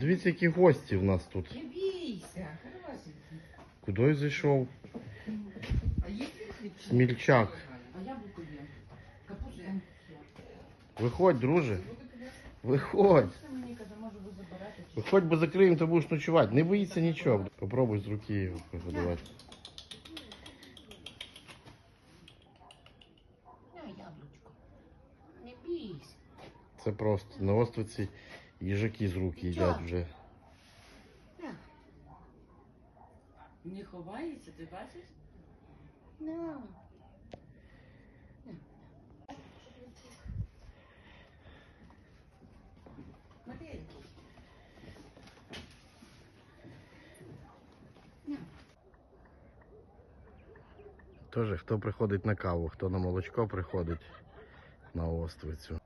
Дивіться, які гості в нас тут. Не бійся, хорошенький. Куди зайшов? А є? Смільчак. А яблуко є. Капуста. Виходь, друже. Виходь. Мені каже, може ви заберете? Виходь, бо закриємо, то будеш ночувати. Не боїться нічого. Попробуй з руки його погодувати. На яблучко. Не бійся. Це просто на островці їжаки з рук їдять вже. Не ховається, ти бачиш? Матейку. Теж хто приходить на каву, хто на молочко приходить на островцю.